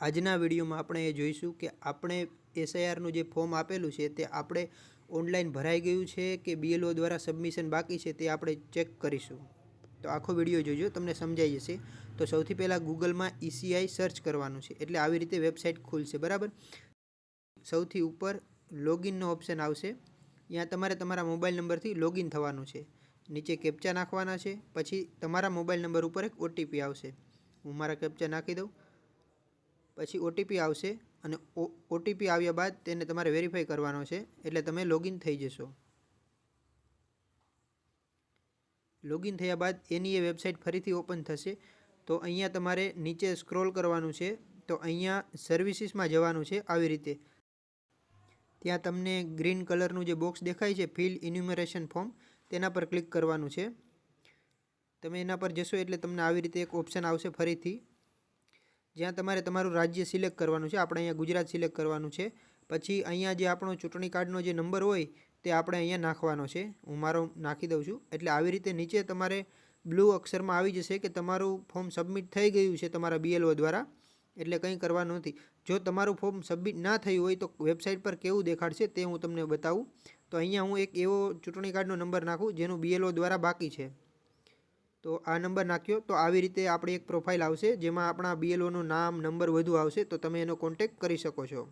આજના વિડીયોમાં આપણે એ જોઈશું કે આપણે એસઆઈઆરનું જે ફોર્મ આપેલું છે તે આપણે ઓનલાઈન ભરાઈ ગયું છે કે બીએલઓ દ્વારા સબમિશન બાકી છે તે આપણે ચેક કરીશું. તો આખો વીડિયો જોજો, તમને સમજાઈ જશે. તો સૌથી પહેલાં ગૂગલમાં ઈસીઆઈ સર્ચ કરવાનું છે. એટલે આવી રીતે વેબસાઇટ ખુલશે, બરાબર? સૌથી ઉપર લોગિનનો ઓપ્શન આવશે. ત્યાં તમારે તમારા મોબાઈલ નંબરથી લોગિન થવાનું છે. નીચે કેપ્ચા નાખવાના છે. પછી તમારા મોબાઈલ નંબર ઉપર એક ઓટીપી આવશે. હું મારા કેપ્ચા નાખી દઉં. પછી ઓટીપી આવશે અને ઓટીપી આવ્યા બાદ તેને તમારે વેરીફાઈ કરવાનો છે. એટલે તમે લોગિન થઈ જશો. લોગિન થયા બાદ એની એ વેબસાઇટ ફરીથી ઓપન થશે. તો અહીંયા તમારે નીચે સ્ક્રોલ કરવાનું છે. તો અહીંયા સર્વિસીસમાં જવાનું છે આવી રીતે. ત્યાં તમને ગ્રીન કલરનું જે બોક્સ દેખાય છે ફિલ ઇન્યુમરેશન ફોર્મ તેના પર ક્લિક કરવાનું છે. તમે એના પર જશો એટલે તમને આવી રીતે એક ઓપ્શન આવશે ફરીથી. જ્યાં તમારે તમારું રાજ્ય સિલેક્ટ કરવાનું છે, આપણે અહીંયા ગુજરાત સિલેક્ટ કરવાનું છે. પછી અહીંયા જે આપણો ચૂંટણી કાર્ડનો જે નંબર હોય, તે આપણે અહીંયા નાખવાનો છે. હું મારો નાખી દઉં છું. એટલે આવી રીતે નીચે તમારે બ્લુ અક્ષરમાં આવી જશે કે તમારું ફોર્મ સબમિટ થઈ ગયું છે તમારા બીએલઓ દ્વારા. એટલે કંઈ કરવાનું નથી. જો તમારું ફોર્મ સબમિટ ના થયું હોય તો વેબસાઇટ પર કેવું દેખાડશે તે હું તમને બતાવું. તો અહીંયા હું એક એવો ચૂંટણી કાર્ડનો નંબર નાખું, જેનું બીએલઓ દ્વારા બાકી છે. તો આ નંબર નાખ્યો. તો આવી રીતે આપણી એક પ્રોફાઇલ આવશે, જેમાં આપણા બીએલઓનું નામ નંબર વધુ આવશે, તો તમે એનો કોન્ટેક કરી શકો છો.